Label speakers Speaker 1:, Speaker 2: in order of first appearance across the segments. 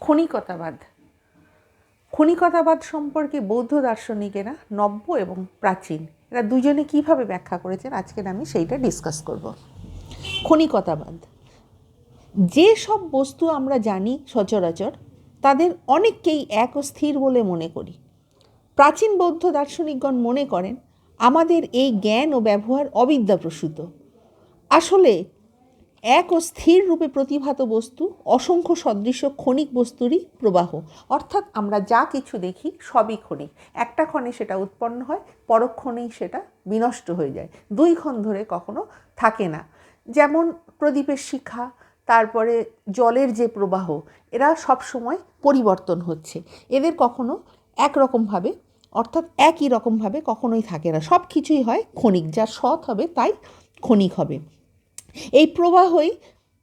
Speaker 1: ক্ষণিকতাবাদ। ক্ষণিকতাবাদ সম্পর্কে বৌদ্ধ দার্শনিকেরা নব্য এবং প্রাচীন। এরা দুজনে কীভাবে ব্যাখ্যা করেছেন আজকের আমি সেইটা ডিসকাস করব। ক্ষণিকতাবাদ। যে সব বস্তু আমরা জানি সচরাচর, তাদের অনেককেই এক ও স্থির বলে মনে করি। প্রাচীন বৌদ্ধ দার্শনিকগণ মনে করেন, আমাদের এই জ্ঞান ও ব্যবহার অবিদ্যাপ্রসূত আসলে এক ও স্থির রূপে প্রতিভাত বস্তু, অসংখ্য সদৃশ্য ক্ষণিক বস্তুরই প্রবাহ। অর্থাৎ আমরা যা কিছু দেখি সবই ক্ষণিক। একটা ক্ষণে সেটা উৎপন্ন হয়, পরক্ষণেই সেটা বিনষ্ট হয়ে যায়। দুই ক্ষণ ধরে কখনো থাকে না। যেমন প্রদীপের শিখা, তারপরে জলের যে প্রবাহ, এরা সব সময় পরিবর্তন হচ্ছে। এদের কখনো একরকমভাবে, অর্থাৎ একই রকমভাবে কখনোই থাকে না। সব কিছুই হয় ক্ষণিক। যা সৎ হবে তাই ক্ষণিক হবে। এই প্রবাহই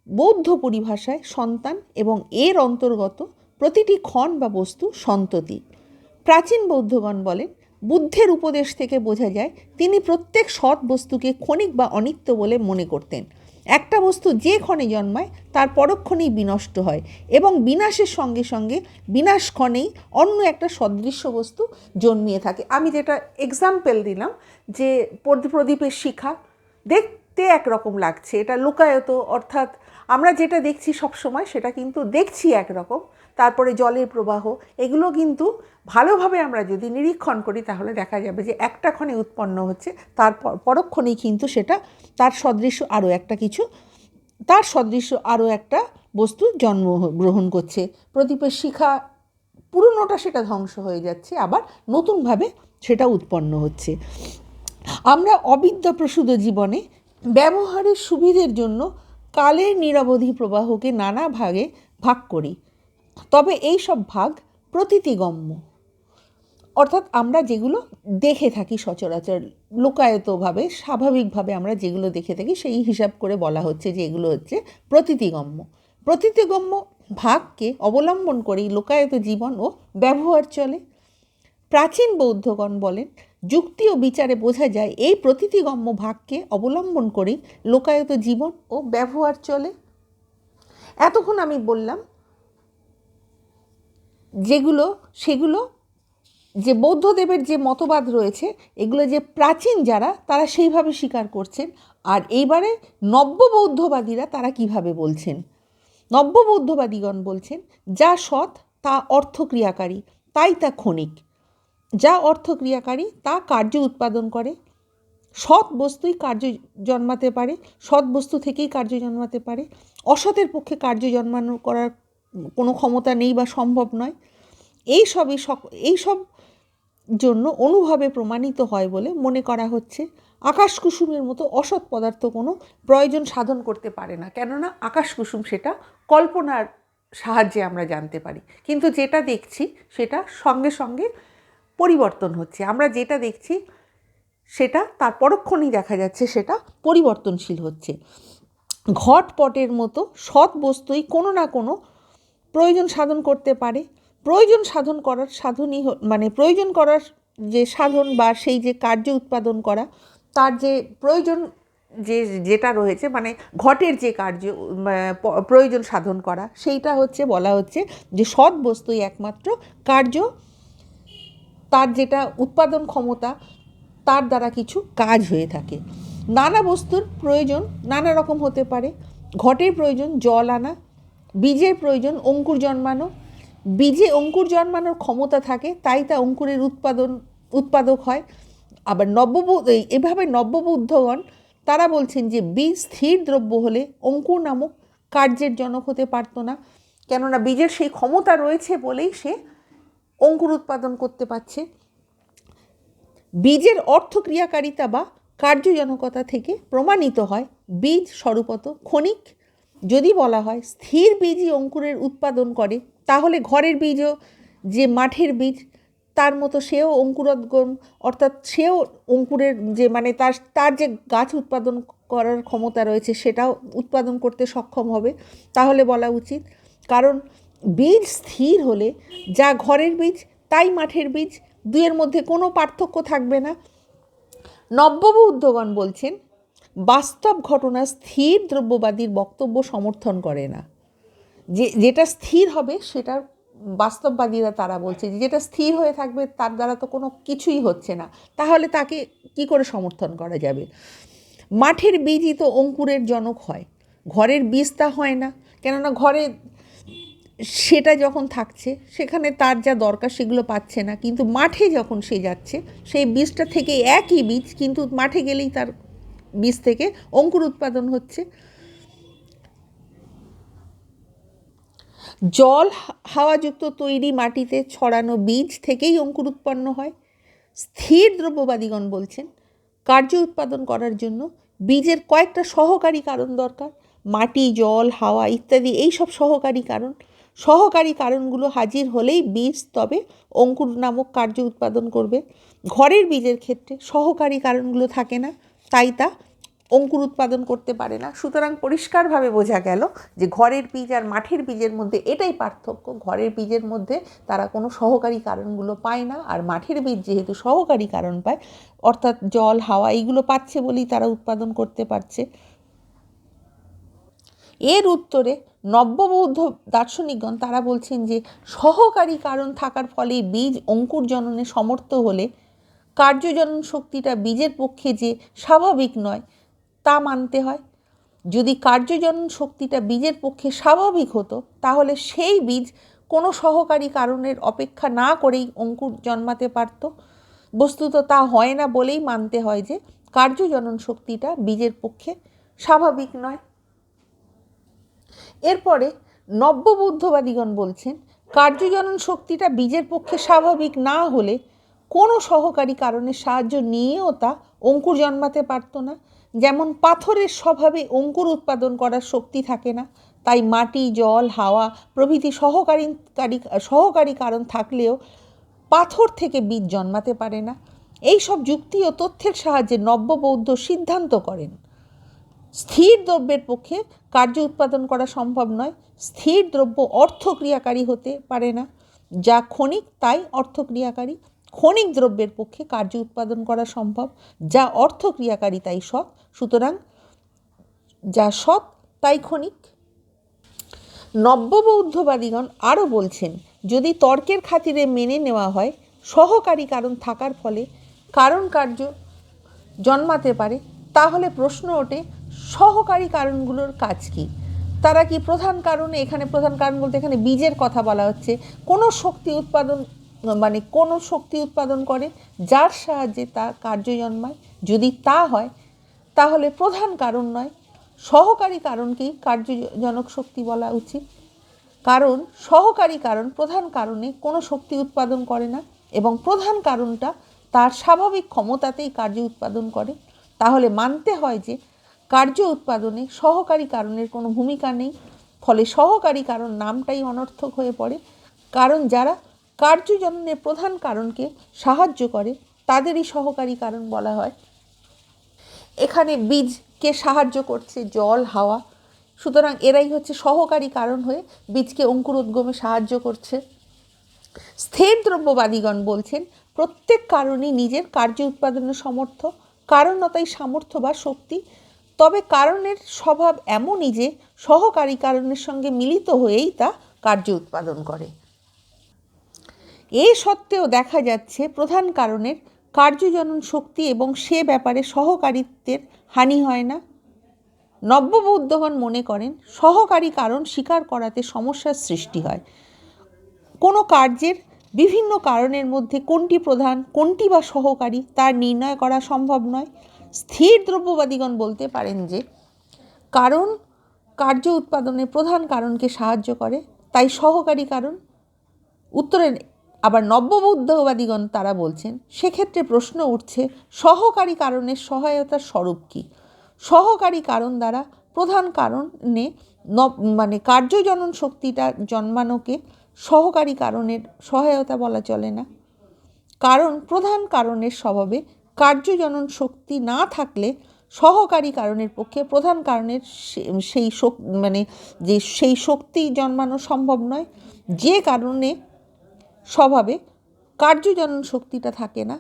Speaker 1: বৌদ্ধ পরিভাষায় সন্তান এবং এর অন্তর্গত প্রতিটি ক্ষণ বা বস্তু সন্ততি প্রাচীন বৌদ্ধগণ বলেন, বুদ্ধের উপদেশ থেকে বোঝা যায়, তিনি প্রত্যেক সৎ বস্তুকে ক্ষণিক বা অনিত্য বলে মনে করতেন। একটা বস্তু যে ক্ষণে জন্মায়, তার পরক্ষণেই বিনষ্ট হয় এবং বিনাশের সঙ্গে সঙ্গে বিনাশ ক্ষণেই অন্য একটা সদৃশ্য বস্তু জন্মিয়ে থাকে। আমি যেটা এক্সাম্পল দিলাম যে প্রদ- প্রদীপের শিখা দেখতে একরকম লাগছে, এটা লোকায়ত, অর্থাৎ আমরা যেটা দেখছি সব সময় সেটা কিন্তু দেখছি একরকম, তারপরে জলের প্রবাহ, এগুলো কিন্তু ভালোভাবে আমরা যদি নিরীক্ষণ করি তাহলে দেখা যাবে যে একটা ক্ষণে উৎপন্ন হচ্ছে তার পরক্ষণেই কিন্তু সেটা তার সদৃশ্য আরও একটা কিছু, তার সদৃশ্য আরও একটা বস্তু জন্ম গ্রহণ করছে, প্রদীপের শিখা পুরনোটা সেটা ধ্বংস হয়ে যাচ্ছে, আবার নতুনভাবে সেটা উৎপন্ন হচ্ছে। আমরা অবিদ্যাপ্রসূত জীবনে ব্যবহারের সুবিধের জন্য কালের নিরবধি প্রবাহকে নানা ভাগে ভাগ করি। তবে এই সব ভাগ প্রতীতিগম্য। অর্থাৎ আমরা যেগুলো দেখে থাকি সচরাচর, লোকায়তভাবে, স্বাভাবিকভাবে আমরা যেগুলো দেখে থাকি সেই হিসাব করে বলা হচ্ছে যে এগুলো হচ্ছে প্রতীতিগম্য। প্রতীতিগম্য ভাগকে অবলম্বন করেই লোকায়ত জীবন ও ব্যবহার চলে। প্রাচীন বৌদ্ধগণ বলেন যুক্তি ও বিচারে বোঝা যায় এই প্রতীতিগম্য ভাগকে অবলম্বন করেই লোকায়ত জীবন ও ব্যবহার চলে। এতক্ষণ আমি বললাম, যেগুলো, সেগুলো, যে বৌদ্ধদেবের যে মতবাদ রয়েছে, এগুলো যে প্রাচীন যারা, তারা সেইভাবে স্বীকার করছেন। আর এইবারে নব্য বৌদ্ধবাদীরা তারা কীভাবে বলছেন? নব্য বৌদ্ধবাদীগণ বলছেন, যা সৎ তা অর্থক্রিয়াকারী, তাই তা ক্ষণিক। যা অর্থ ক্রিয়াকারী, তা কার্য উৎপাদন করে। সৎ বস্তুই কার্য জন্মাতে পারে, সৎ বস্তু থেকেই কার্য জন্মাতে পারে। অসতের পক্ষে কার্য জন্মানো করার কোনো ক্ষমতা নেই বা সম্ভব নয়। এই সক, এই সব জন্য অনুভবে প্রমাণিত হয় বলে মনে করা হচ্ছে। আকাশ কুসুমের মতো অসৎ পদার্থ কোনো প্রয়োজন সাধন করতে পারে না। কেননা আকাশ কুসুম সেটা কল্পনার সাহায্যে আমরা জানতে পারি। কিন্তু যেটা দেখছি সেটা সঙ্গে সঙ্গে পরিবর্তন হচ্ছে। আমরা যেটা দেখছি সেটা, তার পরক্ষণেই দেখা যাচ্ছে সেটা পরিবর্তনশীল হচ্ছে। ঘটপটের মতো সৎ বস্তুই কোনো না কোনো প্রয়োজন সাধন করতে পারে। প্রয়োজন সাধন করার সাধনই মানে প্রয়োজন করার যে সাধন বা সেই যে কার্য উৎপাদন করা, তার যে প্রয়োজন যে যেটা রয়েছে মানে ঘটের যে কার্য প্রয়োজন সাধন করা, সেইটা হচ্ছে, বলা হচ্ছে যে সৎ বস্তুই একমাত্র কার্য তার যেটা উৎপাদন ক্ষমতা, তার দ্বারা কিছু কাজ হয়ে থাকে। নানা বস্তুর প্রয়োজন নানা রকম হতে পারে। ঘটের প্রয়োজন জল আনা, বীজের প্রয়োজন অঙ্কুর জন্মানো। বীজে অঙ্কুর জন্মানোর ক্ষমতা থাকে, তাই তা অঙ্কুরের উৎপাদন, উৎপাদক হয়। আবার নব্যবৌ এভাবে নব্যবৌদ্ধগণ, তারা বলছেন যে বীজ স্থির দ্রব্য হলে অঙ্কুর নামক কার্যের জনক হতে পারতো না। কেননা বীজের সেই ক্ষমতা রয়েছে বলেই সে অঙ্কুর উৎপাদন করতে পারছে। বীজের অর্থক্রিয়াকারিতা বা কার্যজনকতা থেকে প্রমাণিত হয় বীজ স্বরূপত ক্ষণিক যদি বলা হয় স্থির বীজই অঙ্কুরের উৎপাদন করে, তাহলে ঘরের বীজও যে মাঠের বীজ, তার মতো সেও অঙ্কুরোদ্গম, অর্থাৎ সেও অঙ্কুরের যে মানে তার তার যে গাছ উৎপাদন করার ক্ষমতা রয়েছে, সেটাও উৎপাদন করতে সক্ষম হবে। তাহলে বলা উচিত, কারণ বীজ স্থির হলে যা ঘরের বীজ, তাই মাঠের বীজ দুয়ের মধ্যে কোনো পার্থক্য থাকবে না। নব্যবৌদ্ধগণ বলছেন, বাস্তব ঘটনা স্থির দ্রব্যবাদীর বক্তব্য সমর্থন করে না। যে, যেটা স্থির হবে, সেটার বাস্তববাদীরা তারা বলছে যে, যেটা স্থির হয়ে থাকবে, তার দ্বারা তো কোনো কিছুই হচ্ছে না। তাহলে তাকে কি করে সমর্থন করা যাবে? মাঠের বীজই তো অঙ্কুরের জনক হয়। ঘরের বীজ তা হয় না। কেননা ঘরে সেটা যখন থাকছে, সেখানে তার যা দরকার সেগুলো পাচ্ছে না। কিন্তু মাঠে যখন সে যাচ্ছে, সেই বীজটা থেকে একই বীজ কিন্তু মাঠে গেলেই তার বীজ থেকে অঙ্কুর উৎপাদন হচ্ছে। জল, হাওয়াযুক্ত তৈরি মাটিতে ছড়ানো বীজ থেকেই অঙ্কুর উৎপন্ন হয়। স্থির দ্রব্যবাদীগণ বলছেন, কার্য উৎপাদন করার জন্য বীজের কয়েকটা সহকারী কারণ দরকার। মাটি, জল, হাওয়া ইত্যাদি এই সব সহকারী কারণ। সহকারী কারণগুলো হাজির হলেই বীজ তবে অঙ্কুর নামক কার্য উৎপাদন করবে। ঘরের বীজের ক্ষেত্রে সহকারী কারণগুলো থাকে না, তাই তা অঙ্কুর উৎপাদন করতে পারে না। সুতরাং পরিষ্কারভাবে বোঝা গেল যে ঘরের বীজ আর মাঠের বীজের মধ্যে এটাই পার্থক্য। ঘরের বীজের মধ্যে তারা কোনো সহকারী কারণগুলো পায় না আর মাঠের বীজ যেহেতু সহকারী কারণ পায়, অর্থাৎ জল, হাওয়া এইগুলো পাচ্ছে বলেই তারা উৎপাদন করতে পারছে। এর উত্তরে নব্যবৌদ্ধ দার্শনিকগণ তারা বলছেন যে সহকারী কারণ থাকার ফলে বীজ অঙ্কুর জননে সমর্থ হলে কার্যজনন শক্তিটা বীজের পক্ষে যে স্বাভাবিক নয়, তা মানতে হয়। যদি কার্যজনন শক্তিটা বীজের পক্ষে স্বাভাবিক হতো, তাহলে সেই বীজ কোনো সহকারী কারণের অপেক্ষা না করেই অঙ্কুর জন্মাতে পারত। বস্তুত তা হয় না বলেই মানতে হয় যে কার্যজনন শক্তিটা বীজের পক্ষে স্বাভাবিক নয়। এরপরে নব্যবৌদ্ধবাদীগণ বলছেন, কার্যজনন শক্তিটা বীজের পক্ষে স্বাভাবিক না হলে কোনো সহকারী কারণের সাহায্য নিয়েও তা অঙ্কুর জন্মাতে পারতো না। যেমন পাথরের স্বভাবে অঙ্কুর উৎপাদন করার শক্তি থাকে না, তাই মাটি, জল, হাওয়া প্রভৃতি সহকারী সহকারী কারণ থাকলেও পাথর থেকে বীজ জন্মাতে পারে না। এই সব যুক্তি ও তথ্যের সাহায্যে নব্যবৌদ্ধ সিদ্ধান্ত করেন। স্থির দ্রব্যের পক্ষে কার্য উৎপাদন করা সম্ভব নয়। স্থির দ্রব্য অর্থক্রিয়াকারী হতে পারে না। যা ক্ষণিক, তাই অর্থক্রিয়াকারী ক্ষণিক দ্রব্যের পক্ষে কার্য উৎপাদন করা সম্ভব। যা অর্থক্রিয়াকারী তাই সৎ। সুতরাং যা সৎ, তাই ক্ষণিক। নব্যবৌদ্ধবাদীগণ আরও বলছেন, যদি তর্কের খাতিরে মেনে নেওয়া হয়, সহকারী কারণ থাকার ফলে কারণ কার্য জন্মাতে পারে। তাহলে প্রশ্ন ওঠে সহকারী কারণগুলোর কাজ কী? তারা কি প্রধান কারণে? এখানে প্রধান কারণ বলতে এখানে বীজের কথা বলা হচ্ছে। কোনো শক্তি উৎপাদন মানে কোনো শক্তি উৎপাদন করে যার সাহায্যে তা কার্য জন্মায়। যদি তা হয়, তাহলে প্রধান কারণ নয়, সহকারী কারণকেই কার্যজনক শক্তি বলা উচিত। কারণ সহকারী কারণ প্রধান কারণে কোনো শক্তি উৎপাদন করে না এবং প্রধান কারণটা তার স্বাভাবিক ক্ষমতাতেই কার্য উৎপাদন করে। তাহলে মানতে হয় যে কার্য উৎপাদনে সহকারী কারণের কোনো ভূমিকা নেই। ফলে সহকারী কারণ নামটাই অনর্থক হয়ে পড়ে। কারণ যারা কার্যজননের প্রধান কারণকে সাহায্য করে, তাদেরই সহকারী কারণ বলা হয়। এখানে বীজকে সাহায্য করছে জল, হাওয়া। সুতরাং এরাই হচ্ছে সহকারী কারণ হয়ে বীজকে অঙ্কুর উদ্গমে সাহায্য করছে। স্থির দ্রব্যবাদীগণ বলছেন, প্রত্যেক কারণই নিজের কার্য উৎপাদনের সমর্থ। কারণতাই সামর্থ্য বা শক্তি তবে কারণের স্বভাব এমনই যে সহকারী কারণের সঙ্গে মিলিত হয়েই তা কার্য উৎপাদন করে। এ সত্ত্বেও দেখা যাচ্ছে প্রধান কারণের কার্যজনন শক্তি এবং সে ব্যাপারে সহকারিত্বের হানি হয় না। নব্যবৌদ্ধগণ মনে করেন, সহকারী কারণ স্বীকার করাতে সমস্যার সৃষ্টি হয়। কোনো কার্যের বিভিন্ন কারণের মধ্যে কোনটি প্রধান, কোনটি বা সহকারী, তার নির্ণয় করা সম্ভব নয়। স্থির দ্রব্যবাদীগণ বলতে পারেন যে, কারণ কার্য উৎপাদনের প্রধান কারণকে সাহায্য করে, তাই সহকারী কারণ। উত্তরে আবার নব্যবৌদ্ধবাদীগণ তারা বলছেন, সেক্ষেত্রে প্রশ্ন উঠছে, সহকারী কারণের সহায়তার স্বরূপ কী? সহকারী কারণ দ্বারা প্রধান কারণে মানে কার্যজনন শক্তিটা জন্মানোকে সহকারী কারণের সহায়তা বলা চলে না। কারণ প্রধান কারণের স্বভাবে কার্যজনন শক্তি না থাকলে সহকারী কারণের পক্ষে প্রধান কারণের সেই মানে যে সেই শক্তি জন্মানো সম্ভব নয়। যে কারণে স্বভাবে কার্যজনন শক্তিটা থাকে না,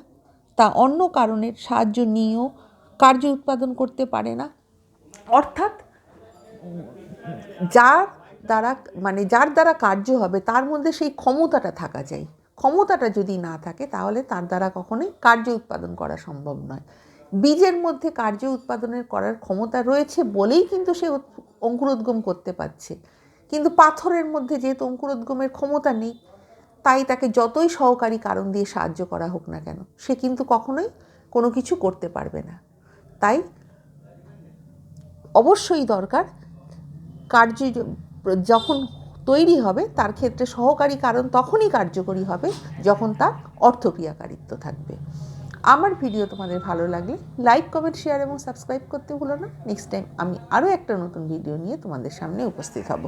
Speaker 1: তা অন্য কারণের সাহায্য নিয়েও কার্য উৎপাদন করতে পারে না। অর্থাৎ যার দ্বারা মানে যার দ্বারা কার্য হবে, তার মধ্যে সেই ক্ষমতাটা থাকা চাই। ক্ষমতাটা যদি না থাকে, তাহলে তার দ্বারা কখনোই কার্য উৎপাদন করা সম্ভব নয়। বীজের মধ্যে কার্য উৎপাদনের করার ক্ষমতা রয়েছে বলেই কিন্তু সে অঙ্কুরোদ্গম করতে পারছে। কিন্তু পাথরের মধ্যে যেহেতু অঙ্কুরোদ্গমের ক্ষমতা নেই, তাই তাকে যতই সহকারী কারণ দিয়ে সাহায্য করা হোক না কেন, সে কিন্তু কখনোই কোনো কিছু করতে পারবে না। তাই অবশ্যই দরকার কার্য যখন তৈরি হবে, তার ক্ষেত্রে সহকারী কারণ তখনই কার্যকরী হবে যখন তার অর্থক্রিয়াকারিত্ব থাকবে। আমার ভিডিও তোমাদের ভালো লাগলে লাইক কমেন্ট শেয়ার এবং সাবস্ক্রাইব করতে ভুলো না। নেক্সট টাইম আমি আরও একটা নতুন ভিডিও নিয়ে তোমাদের সামনে উপস্থিত হব।